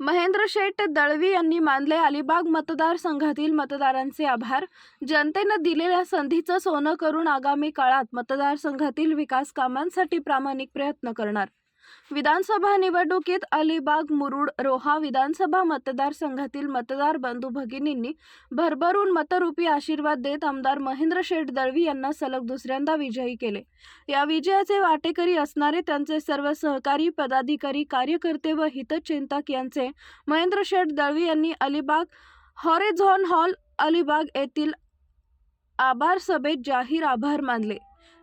महेंद्र शेठ दळवी यांनी मानले अलिबाग मतदारसंघातील मतदारांचे आभार. जनतेनं दिलेल्या संधीचं सोनं करून आगामी काळात मतदारसंघातील विकास कामांसाठी प्रामाणिक प्रयत्न करणार. विधानसभा निवडणुकीत अलिबाग मुरुड रोहा विधानसभा मतदारसंघातील मतदार बंधू भगिनींनी भरभरून मतरूपी आशीर्वाद देत आमदार महेंद्र शेठ दळवी यांना सलग दुसऱ्यांदा विजयी केले. या विजयाचे वाटेकरी असणारे त्यांचे सर्व सहकारी पदाधिकारी कार्यकर्ते व हितचिंतक यांचे महेंद्र शेठ दळवी यांनी अलिबाग हॉरेझॉन हॉल अलिबाग येथील आभार सभेत जाहीर आभार मानले.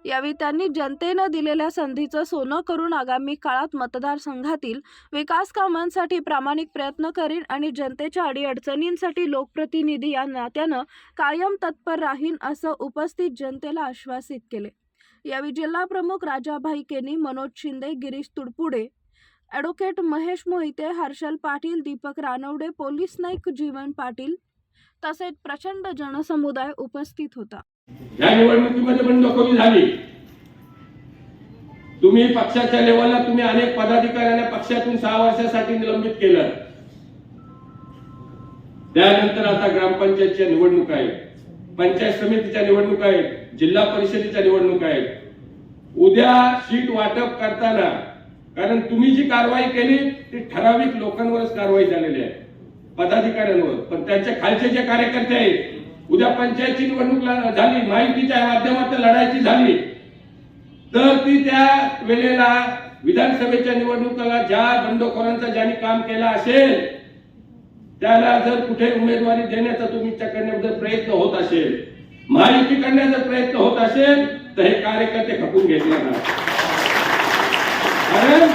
यावेळी त्यांनी जनतेनं दिलेल्या संधीचं सोनं करून आगामी काळात मतदारसंघातील विकास कामांसाठी प्रामाणिक प्रयत्न करीन आणि जनतेच्या अडीअडचणींसाठी लोकप्रतिनिधी या नात्यानं कायम तत्पर राहीन असं उपस्थित जनतेला आश्वासित केले. यावेळी जिल्हा प्रमुख राजाभाई केनी मनोज शिंदे गिरीश तुडपुडे ॲडव्होकेट महेश मोहिते हर्षल पाटील दीपक रानवडे पोलीस नाईक जीवन पाटील तसेच प्रचंड जनसमुदाय उपस्थित होता. या निवडणुकीमध्ये पण नोकरी झाली. तुम्ही पक्षाच्या लेवलला तुम्ही अनेक पदाधिकाऱ्यांना पक्षातून सहा वर्षासाठी निलंबित केलं. त्यानंतर आता ग्रामपंचायतच्या निवडणुका आहेत. पंचायत समितीच्या निवडणुका आहेत. जिल्हा परिषदेच्या निवडणुका आहेत. उद्या सीट वाटप करताना कारण तुम्ही जी कारवाई केली ती ठराविक लोकांवरच कारवाई झालेली आहे. पदाधिकाऱ्यांवर. पण त्यांच्या खालचे जे कार्यकर्ते आहेत उद्या पंचायतची निवडणूक झाली माहितीच्या माध्यमातून लढायची झाली तर ती त्या वेळेला विधानसभेच्या निवडणुकाला ज्या बंडखोरांचा ज्यांनी काम केलं असेल त्याला जर कुठे उमेदवारी देण्याचा तुमच्याकडनं जर प्रयत्न होत असेल महायुती करण्याचा प्रयत्न होत असेल तर हे कार्यकर्ते खपून घेतले ना कारण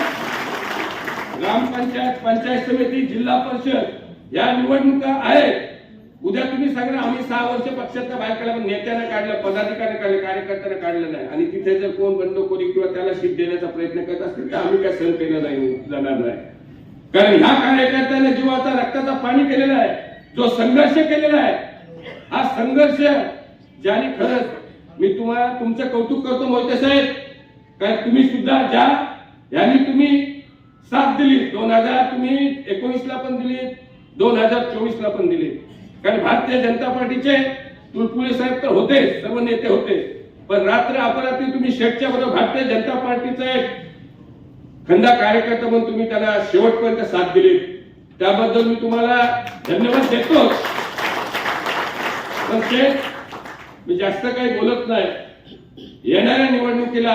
ग्रामपंचायत पंचायत समिती जिल्हा परिषद या निवडणुका आहेत. उद्या तुम्ही सांगा आम्ही सहा वर्ष पक्षाच्या बाहेर काढलं पण नेत्यानं काढलं पदाधिकाऱ्याने काढलं कार्यकर्त्यानं काढलं नाही. आणि तिथे जर कोण बंडखोरी किंवा त्याला सीट देण्याचा प्रयत्न करत असतील तर आम्ही काय सहन केलं नाही जाणार नाही. कारण ह्या कार्यकर्त्याने जीवाचा रक्ताचा पाणी केलेला आहे. जो संघर्ष केलेला आहे. हा संघर्ष ज्याने खरंच मी तुम्हाला तुमचं कौतुक करतो मोहिते साहेब. कारण तुम्ही सुद्धा ज्या यांनी तुम्ही साथ दिली. दोन हजार तुम्ही एकोणीस ला पण दिली दोन हजार चोवीस ला पण दिली कारण भारतीय जनता पार्टीचे तुळपुळे साहेब तर होते सर्व नेते होते. पण रात्र अपरात्री तुम्ही शेटच्या बरोबर भारतीय जनता पार्टीचा एक खंदा कार्यकर्ता म्हणून तुम्ही त्याला शेवटपर्यंत साथ दिली. त्याबद्दल मी तुम्हाला धन्यवाद देतो. पण ते मी जास्त काही बोलत नाही. येणाऱ्या निवडणुकीला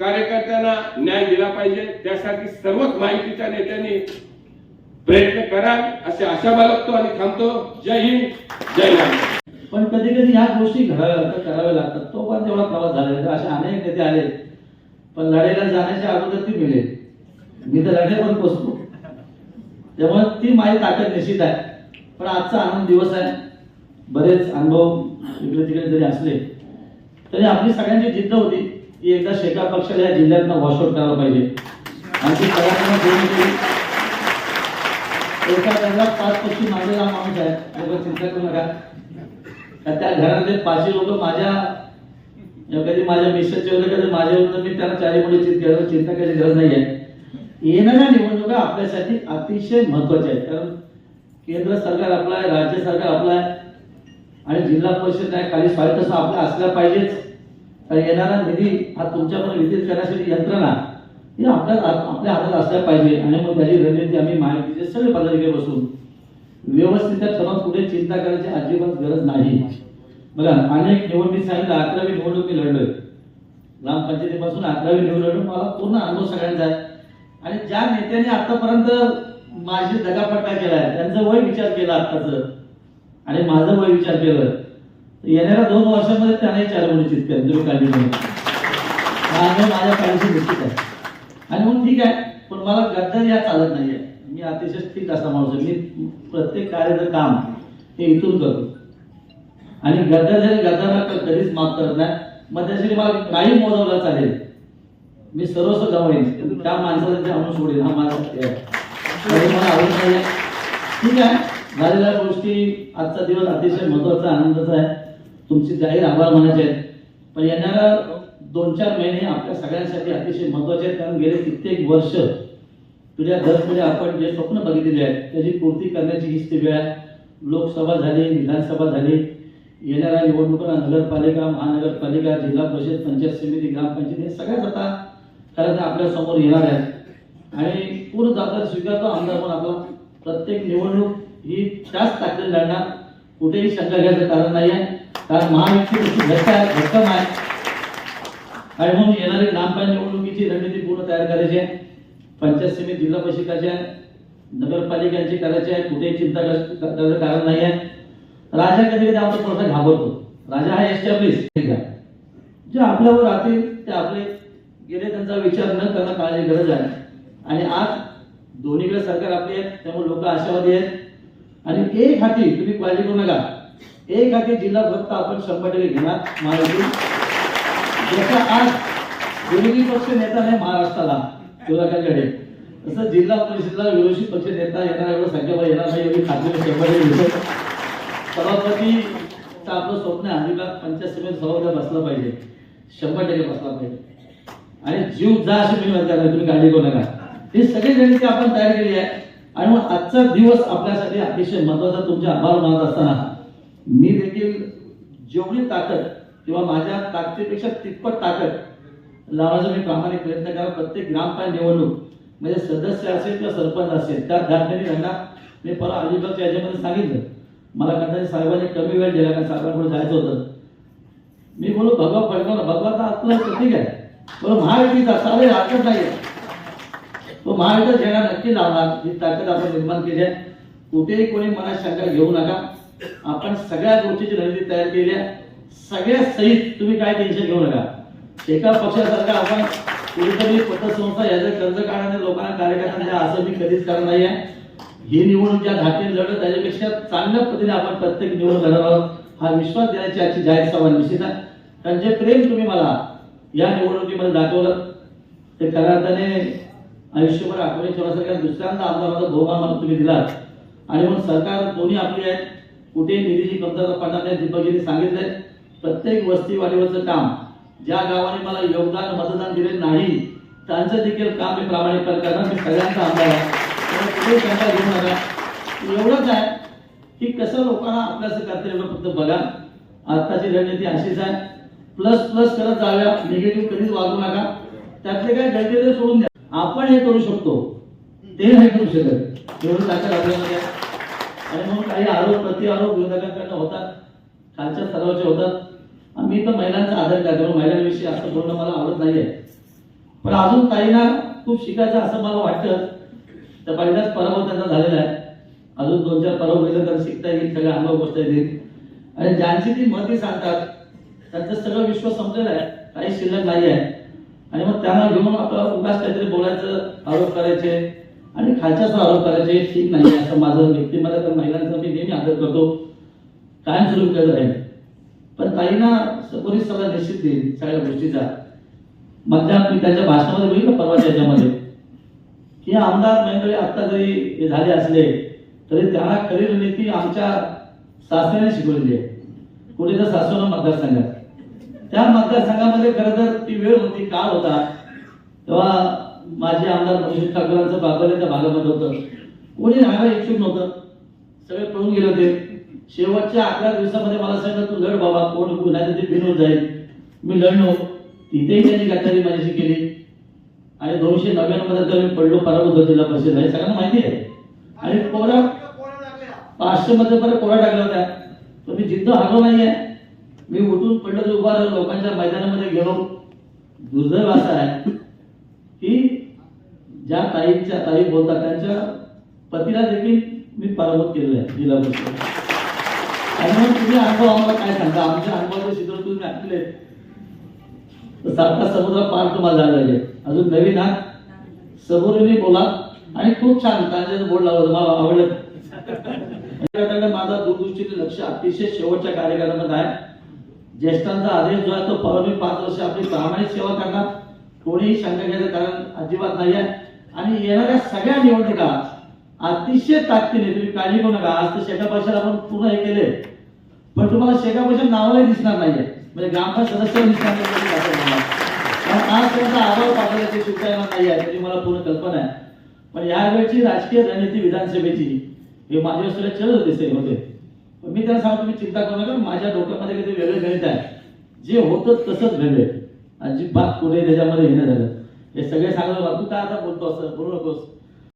कार्यकर्त्यांना न्याय दिला पाहिजे. त्यासाठी सर्वच माहितीच्या नेत्यांनी प्रयत्न करा असे आशा बाळगतो आणि थांबतो. जय हिंद जय महाराष्ट्र. पण कधी कधी ह्या गोष्टी घडाव्या लागतात कराव्या लागतात. तो पण तेवढा प्रवास झाला असे अनेक नेते आले पण लढाईला जाण्याच्या अगोदर ती मिळेल मी तर लढाई पण पोचतो त्यामुळे ती माझी ताकद निश्चित आहे. पण आजचा आनंद दिवस आहे. बरेच अनुभव इकडे तिकडे जरी असले तरी आपली सगळ्यांची जिद्द होती की एकदा शेका पक्षाला या जिल्ह्यातनं वॉशआउट करायला पाहिजे. आणि ती घरात पाच पक्षी माणूस आहे चिंता करू नका. त्या घरातले पाचशे लोक माझ्या कधी माझ्या मिस्टरचे होते कधी माझे होते मी त्यांना चारी मुली चिंता चिंता करायची गरज नाही आहे. येणाऱ्या निवडणुका आपल्यासाठी अतिशय महत्त्वाच्या आहेत. कारण केंद्र सरकार आपलं आहे राज्य सरकार आपलं आहे. आणि जिल्हा परिषद आहे काही स्वायत्त आपल्या असल्या पाहिजेच. कारण येणारा निधी हा तुमच्याकडे वितरित करण्यासाठी यंत्रणा. आपल्याला आपल्या आपल्या हातात असल्या पाहिजे आणि मग त्याची रणनीती आम्ही माहितीचे सगळे पदाधिकारी बसून. व्यवस्थित त्या ठरवून पुढे चिंता करायची अजिबात गरज नाही. बघा अनेक निवडणूक सांगितलं अकरावी निवडणूक मी लढलोय. ग्रामपंचायतीपासून अकरावी निवडणूक मला पूर्ण अनुभव सगळ्यांचा आहे. आणि ज्या नेत्यांनी आतापर्यंत माझी दगापट्टा केलाय त्यांचं वय विचार केला आत्ताच. आणि माझं वय विचार केलं येणाऱ्या दोन वर्षामध्ये त्यांनाही चार मुली चितकेल तुम्ही माझ्या काळजी निश्चित आहे. आणि म्हणून ठीक आहे पण मला गद्दार या चालत आहे मी अतिशय ठीक असा माणूस आहे. मी प्रत्येक कार्याचं काम हे इथून करतो. आणि गद्दार जरी गद्दारला कधीच माफ करत नाही मग त्यासाठी मला काही मोजवला चालेल. मी सर्वस्व गमावीन त्या माणसाला ते आणून सोडेल हा माझा आहे. मला आवडत नाही. ठीक आहे. झालेल्या गोष्टी आजचा दिवस अतिशय महत्त्वाचा आनंदाचा आहे. तुमचे जाहीर आभार मानायचे आहेत. पण येणाऱ्या दोन चार महिने आपल्या सगळ्यांसाठी अतिशय महत्त्वाचे आहेत. कारण गेले कित्येक वर्ष तुझ्या घरमध्ये आपण जे स्वप्न बघितलेले आहेत त्याची पूर्ती करण्याची हीच ती वेळ आहे. लोकसभा झाली विधानसभा झाली येणाऱ्या निवडणुका नगरपालिका महानगरपालिका जिल्हा परिषद पंचायत समिती ग्रामपंचायत हे सगळ्याच आता खरं तर आपल्यासमोर येणार आहेत. आणि पूर्ण जागा स्वीकारतो आमदार म्हणून आपला. प्रत्येक निवडणूक ही त्याच ताकदीने लढणार. कुठेही शंका घ्यायचं कारण नाही आहे कारण महायुती घटक आहे आणि म्हणून येणारे ग्रामपंचायत निवडणुकीची रणनीती पूर्ण तयार करायची आहे. पंचायत समिती जिल्हा परिषदाची आहे. नगरपालिकांची करायची आहे. कुठेही चिंता करायचं कारण नाही आहे. राजा कधी कधी आपण थोडासा घाबरतो. राजा हा एस्टॅब्लिश आहे जे आपल्यावर राहतील ते आपले गेले त्यांचा विचार न करणं काळाची गरज आहे. आणि आज दोन्हीकडे सरकार आपली आहे त्यामुळे लोक आशावादी आहेत. आणि एक हाती तुम्ही काळजी करू नका. एक हाती जिल्हा फक्त आपण शंभर टक्के घेणार महाराष्ट्र ज्याचा आज विरोधी पक्ष नेता नाही महाराष्ट्राला शिवराकांकडे तसं जिल्हा परिषदला विरोधी पक्ष नेता येणार एवढं संख्याबळ येणार नाही एवढी खात्री मी शंभर टक्के आपलं स्वप्न आहे पंचायत समिती सभापती बसला पाहिजे. शंभर टक्के बसला पाहिजे. आणि जीव जा अशी मी म्हणता तुम्ही काळजी करू नका. हे सगळे रणनीती आपण तयार केली आहे. आणि मग आजचा दिवस आपल्यासाठी अतिशय महत्त्वाचा तुमचे आभार मानत असताना. मी देखील जेवढी ताकद किंवा माझ्या ताकदीपेक्षा तिप्पट ताकद लावण्याचा मी प्रामाणिक प्रयत्न करा. प्रत्येक ग्रामपंचायत निवडणूक म्हणजे सदस्य असेल किंवा सरपंच असेल त्या घटनेने त्यांना मी परवा अलिबागच्या याच्यामध्ये सांगितलं. मला कदाचित साहेबांनी कमी वेळ दिला कारण साहेबांकडे जायचं होतं. मी बोलू भगवा पडणार भगवान तर आपलं ठीक आहे बरं महायुतीचा चालेल हरकत नाही तो महायुतीचा झेंडा नक्की लावणार ही ताकद आपण निर्माण केली आहे. कुठेही कोणी मनात शंका घेऊ नका. आपण सगळ्या गोष्टीची रणनीती तयार केली आहे. सगळ्या सहित तुम्ही काय टेन्शन घेऊ नका. एका पक्षासारखा आपण कुठेतरी पतसंस्था याचं कर्ज काढण्याने लोकांना कार्यकर्त्यांना म्हणजे असं मी कधीच करणार नाही आहे ही निवडणूक ज्या धाटीने लढत त्याच्यापेक्षा चांगल्या पद्धतीने आपण प्रत्येक निवडणूक लढणार आहोत. हा विश्वास देण्याची आजची जाहीर सभा निश्चित आहे. कारण जे प्रेम तुम्ही मला या निवडणुकीमध्ये दाखवलं ते खऱ्या अर्थाने आयुष्यभर आठवणी ठेवण्यासारख्या दुसऱ्यांदा आमदाराचा बहुमान मला तुम्ही दिलात. आणि म्हणून सरकार दोन्ही आपली आहेत कुठेही निधीची कमतरता पडणार नाही दीपकजींनी सांगितलंय. प्रत्येक वस्तीवाडीवरचं काम. ज्या गावाने मला योगदान मतदान दिले नाही त्यांचं देखील काम मी प्रामाणिकपणे करणार. मी सगळ्यांचा आमदार आहे. शंका घेऊ नका. एवढंच आहे की कसं लोकांना आपल्याचं कर्तव्य फक्त बघा. आत्ताची रणनीती अशीच आहे. प्लस प्लस करत जाव्या निगेटिव्ह कधीच वागू नका. त्यातले काय गळते ते सोडून द्या. आपण हे करू शकतो. ते नाही करू शकत. एवढं ताकद आपल्यामध्ये आणि म्हणून काही आरोप प्रति आरोप विरोधकांकडनं होतात. खालच्या स्तरावरचे होतात. मी तर महिलांचा आदर करतो. महिलांविषयी असं बोलणं मला आवडत नाहीये. पण अजून ताईंना खूप शिकायचं असं मला वाटतं. तर पहिलाच पराभव त्यांचा झालेला आहे. अजून दोन चार पराभव गेले तर शिकता येईल सगळ्या अनुभव गोष्ट येतील. आणि ज्यांची ती मती सांगतात त्यांचं सगळं विश्व संपलेलं आहे. काही शिल्लक नाही आहे. आणि मग त्यांना घेऊन आपल्याला उगाच काहीतरी बोलायचं आरोप करायचे. आणि खालच्याच आरोप करायचे ठीक नाही असं माझं व्यक्तिमत्व तर महिलांचा मी नेहमी आदर करतो. कायमस्वरूपी केलं राहील पण काहींना कोणी सगळं निश्चित देईल सगळ्या गोष्टीचा. मधल्या मी त्याच्या भाषणामध्ये ना परवाच्या याच्यामध्ये? की आमदार मंडळी आता जरी हे झाले असले तरी त्यांना खरी रणनीती आमच्या सासऱ्याने शिकवलेली आहे. कुठे तर सासवना मतदारसंघात. त्या मतदारसंघामध्ये खरं तर ती वेळ होती काळ होता. तेव्हा माझे आमदार मनोज ठाकूरांचं बागवले त्या भागामध्ये होतं. कोणी राहायला इच्छुक नव्हतं. सगळे पळून गेले होते. शेवटच्या अकरा दिवसामध्ये मला सांगितलं तू लढ बाबा कोण कोण नाही ते जाईल. मी लढलो. तिथेही त्यांनी गद्दारी माझ्याशी केली. आणि दोनशे नव्याण्णवमध्ये मी पडलो पराभूत होतो जिल्हा परिषद हे सगळ्यांना माहिती आहे. आणि कोरा पाचशे मध्ये परत कोरा टाकला होता तर मी जिद्द हारलो नाहीये. मी उठून पडलो उभा राहिलो लोकांच्या मैदानामध्ये गेलो. दुर्दैव असा आहे की ज्या ताईच्या ताई बोलतात त्यांच्या पतीला देखील मी पराभूत केलेलं आहे. जिल्हा परिषद आणि तुम्ही अनुभव आम्हाला काय सांगा आमच्या अनुभवाचे चित्र तुम्ही ऐकले तर सारखा समुद्र पार तुम्हाला झाला आहे अजून नवीन हा सबुरीने बोला आणि खूप छान कांद्याचं बोर्ड लावलं मला आवडलं माझा दूरदृष्टीने लक्ष अतिशय शेवटच्या कार्यक्रमामध्ये आहे ज्येष्ठांचा आदेश जो आहे तो परवा पाच वर्ष आपली प्रामाणिक सेवा करणार कोणीही शंका घ्यायचं कारण अजिबात नाही आहे आणि येणाऱ्या सगळ्या निवडणुका अतिशय ताकदीने तुम्ही काळजी करू नका. आज तर शेका आपण पूर्ण हे केले पण तुम्हाला शेका पक्ष नावालाही दिसणार नाहीये. म्हणजे ग्रामपंचायत सदस्य दिसणार नाही कारण आज त्यांचा आभार पाठवल्याची सुद्धा येणार नाही आहे त्याची मला पूर्ण कल्पना आहे. पण यावेळची राजकीय रणनीती विधानसभेची हे माझ्या सगळे चल दिसे होते. पण मी त्यांना सांगतो तुम्ही चिंता करू नका. माझ्या डोक्यामध्ये काही वेगळं गणित आहे. जे होतं तसंच घडले अजिबात कुठे त्याच्यामध्ये हे नाही झालं. हे सगळे सांगत तू काय आता बोलतो असं? बोलू नकोस.